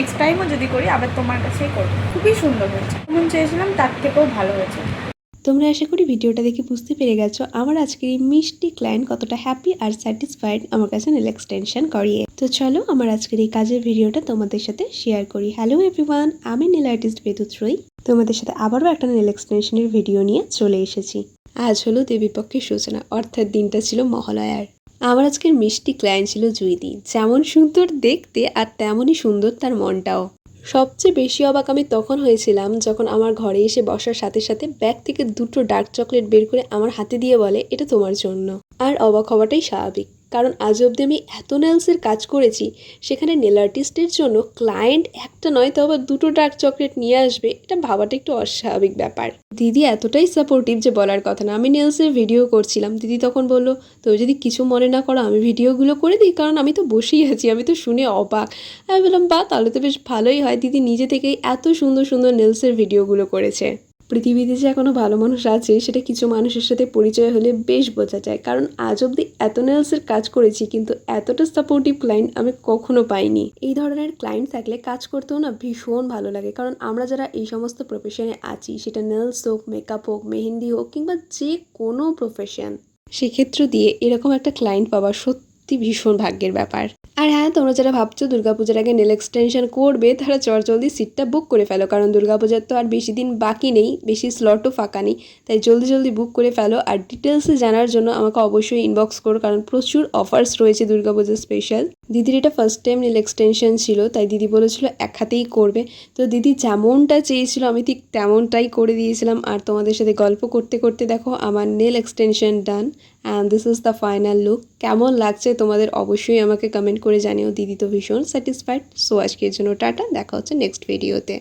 Next টাইমও যদি করি, আবার তোমার কাছেই করব। খুবই সুন্দর হয়েছে। যেমন চেয়েছিলাম, তার থেকেও ভালো হয়েছে। তোমরা আশা করি ভিডিওটা দেখে বুঝতে পেরে গেছো, আমার আজকের এই মিষ্টি ক্লায়েন্ট কতটা হ্যাপি আর স্যাটিসফাইড আমার কাছে নেল এক্সটেনশন করিয়ে। তো চলো, আমার আজকের এই কাজের ভিডিওটা তোমাদের সাথে শেয়ার করি। হ্যালো এভরিওয়ান আমি নীল আর্টিস্ট বেদুত্রই তোমাদের সাথে আবারও একটা নেল এক্সটেনশনের ভিডিও নিয়ে চলে এসেছি। আজ হলো দেবীপক্ষের সূচনা, অর্থাৎ দিনটা ছিল মহালয়ার। আমার আজকের মিষ্টি ক্লায়েন্ট ছিল জুইদি। যেমন সুন্দর দেখতে আর তেমনই সুন্দর তার মনটাও। সবচেয়ে বেশি অবাক আমি তখন হয়েছিলাম যখন আমার ঘরে এসে বসার সাথে সাথে ব্যাগ থেকে দুটো ডার্ক চকলেট বের করে আমার হাতে দিয়ে বলে, এটা তোমার জন্য। আর অবাক হওয়াটাই স্বাভাবিক। কারণ আজ অবধি আমি এত নেলসের কাজ করেছি, সেখানে নেল আর্টিস্টের জন্য ক্লায়েন্ট একটা নয় তো আবার দুটো ডার্ক চকলেট নিয়ে আসবে, এটা ভাবাটা একটু অস্বাভাবিক ব্যাপার। দিদি এতটাই সাপোর্টিভ যে বলার কথা না, আমি নেলসের ভিডিও করছিলাম। দিদি তখন বলল তো যদি কিছু মনে না করো, আমি ভিডিওগুলো করে দিই, কারণ আমি তো বসেই আছি, আমি তো শুনে অবাক। আমি বললাম বা তাহলে তো বেশ ভালোই হয়। দিদি নিজে থেকেই এত সুন্দর সুন্দর নেলসের ভিডিওগুলো করেছে। পৃথিবীতে যে এখনও ভালো মানুষ আছে, সেটা কিছু মানুষের সাথে পরিচয় হলে বেশ বোঝা যায়। কারণ আজ অবধি এত নেলসের কাজ করেছি, কিন্তু এতটা সাপোর্টিভ ক্লায়েন্ট আমি কখনো পাইনি। এই ধরনের ক্লায়েন্ট থাকলে কাজ করতেও না ভীষণ ভালো লাগে। কারণ আমরা যারা এই সমস্ত প্রফেশনে আছি, সেটা নেলস হোক মেকআপ হোক, মেহেন্দি হোক, কিংবা যে কোনো প্রফেশন সেক্ষেত্র দিয়ে এরকম একটা ক্লায়েন্ট পাওয়া সত্যি ভীষণ ভাগ্যের ব্যাপার। আর হ্যাঁ তোমরা যারা ভাবছ দুর্গাপূজার আগে নেল এক্সটেনশন করবে, তারা চটজলদি সিটটা বুক করে ফেলো। কারণ দুর্গাপূজার তো আর বেশি দিন বাকি নেই, বেশি স্লটও ফাঁকা নেই। তাই জলদি জলদি বুক করে ফেলো। আর ডিটেলসে জানার জন্য আমাকে অবশ্যই ইনবক্স করো, কারণ প্রচুর অফার্স রয়েছে দুর্গাপূজার স্পেশাল দিদির এটা ফার্স্ট টাইম নীল এক্সটেনশন ছিল, তাই দিদি বলেছিল এক হাতেই করবে। তো দিদি যেমনটা চেয়েছিল, আমি ঠিক তেমনটাই করে দিয়েছিলাম। আর তোমাদের সাথে গল্প করতে করতে দেখো, আমার nail extension done and this is the final look কেমন লাগছে তোমাদের অবশ্যই আমাকে কমেন্ট করে জানিও, দিদি তো ভীষণ স্যাটিসফাইড সো আজকের জন্য টাটা, দেখা হচ্ছে নেক্সট ভিডিওতে